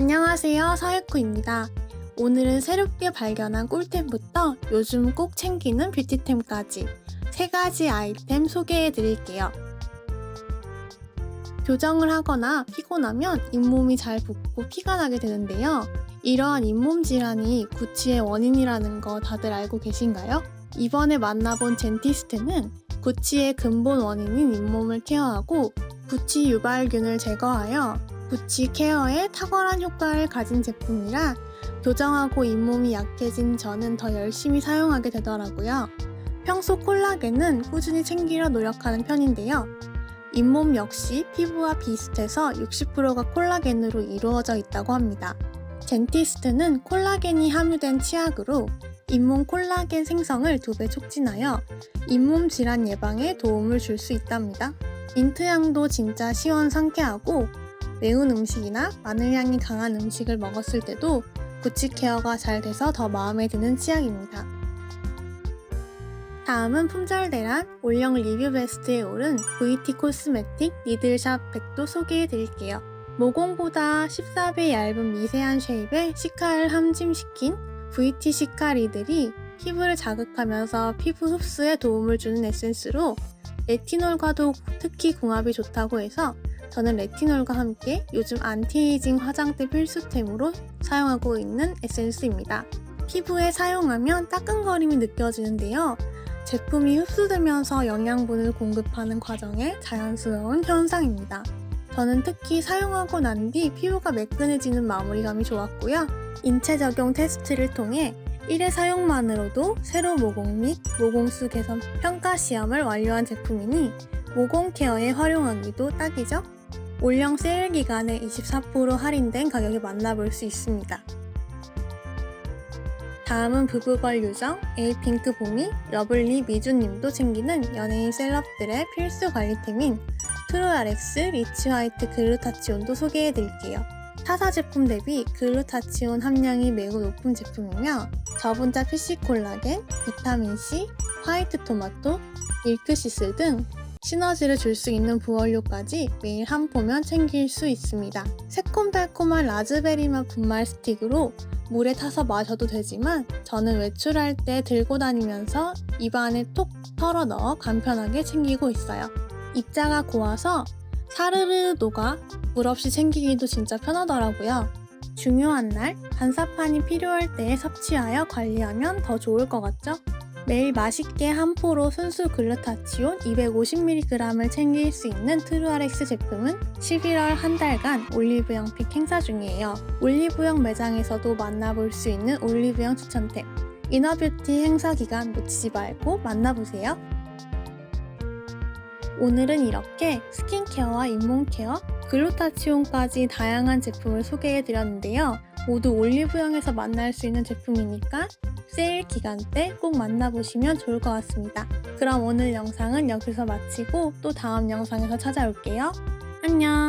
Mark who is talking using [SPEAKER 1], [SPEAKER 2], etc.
[SPEAKER 1] 안녕하세요. 서예쿠입니다. 오늘은 새롭게 발견한 꿀템부터 요즘 꼭 챙기는 뷰티템까지 세 가지 아이템 소개해 드릴게요. 교정을 하거나 피곤하면 잇몸이 잘 붓고 피가 나게 되는데요. 이러한 잇몸 질환이 구취의 원인이라는 거 다들 알고 계신가요? 이번에 만나본 젠티스트는 구취의 근본 원인인 잇몸을 케어하고 구취 유발균을 제거하여 구취 케어에 탁월한 효과를 가진 제품이라 교정하고 잇몸이 약해진 저는 더 열심히 사용하게 되더라고요. 평소 콜라겐은 꾸준히 챙기려 노력하는 편인데요. 잇몸 역시 피부와 비슷해서 60%가 콜라겐으로 이루어져 있다고 합니다. 젠티스트는 콜라겐이 함유된 치약으로 잇몸 콜라겐 생성을 두 배 촉진하여 잇몸 질환 예방에 도움을 줄 수 있답니다. 민트향도 진짜 시원 상쾌하고 매운 음식이나 마늘향이 강한 음식을 먹었을 때도 구취 케어가 잘 돼서 더 마음에 드는 치약입니다. 다음은 품절대란 올영 리뷰 베스트에 오른 VT 코스메틱 니들샵 100도 소개해 드릴게요. 모공보다 14배 얇은 미세한 쉐입에 시카를 함짐시킨 VT 시카 리들이 피부를 자극하면서 피부 흡수에 도움을 주는 에센스로 레티놀과도 특히 궁합이 좋다고 해서 저는 레티놀과 함께 요즘 안티에이징 화장대 필수템으로 사용하고 있는 에센스입니다. 피부에 사용하면 따끔거림이 느껴지는데요. 제품이 흡수되면서 영양분을 공급하는 과정에 자연스러운 현상입니다. 저는 특히 사용하고 난 뒤 피부가 매끈해지는 마무리감이 좋았고요. 인체 적용 테스트를 통해 1회 사용만으로도 세로 모공 및 모공수 개선 평가 시험을 완료한 제품이니 모공 케어에 활용하기도 딱이죠? 올영 세일 기간에 24% 할인된 가격에 만나볼 수 있습니다. 다음은 부부걸 요정 에이핑크 봄이 러블리 미주님도 챙기는 연예인 셀럽들의 필수 관리템인 트루아렉스 리치 화이트 글루타치온도 소개해드릴게요. 타사 제품 대비 글루타치온 함량이 매우 높은 제품이며 저분자 PC 콜라겐, 비타민C, 화이트 토마토, 밀크시슬 등 시너지를 줄 수 있는 부원료까지 매일 한 포면 챙길 수 있습니다. 새콤달콤한 라즈베리맛 분말 스틱으로 물에 타서 마셔도 되지만 저는 외출할 때 들고 다니면서 입안에 톡 털어 넣어 간편하게 챙기고 있어요. 입자가 고와서 사르르 녹아 물 없이 챙기기도 진짜 편하더라고요. 중요한 날 반사판이 필요할 때 섭취하여 관리하면 더 좋을 것 같죠? 매일 맛있게 한 포로 순수 글루타치온 250mg을 챙길 수 있는 트루아렉스 제품은 11월 한 달간 올리브영 픽 행사 중이에요. 올리브영 매장에서도 만나볼 수 있는 올리브영 추천템. 이너뷰티 행사 기간 놓치지 말고 만나보세요. 오늘은 이렇게 스킨케어와 잇몸케어, 글루타치온까지 다양한 제품을 소개해드렸는데요. 모두 올리브영에서 만날 수 있는 제품이니까 세일 기간 때 꼭 만나보시면 좋을 것 같습니다. 그럼 오늘 영상은 여기서 마치고 또 다음 영상에서 찾아올게요. 안녕!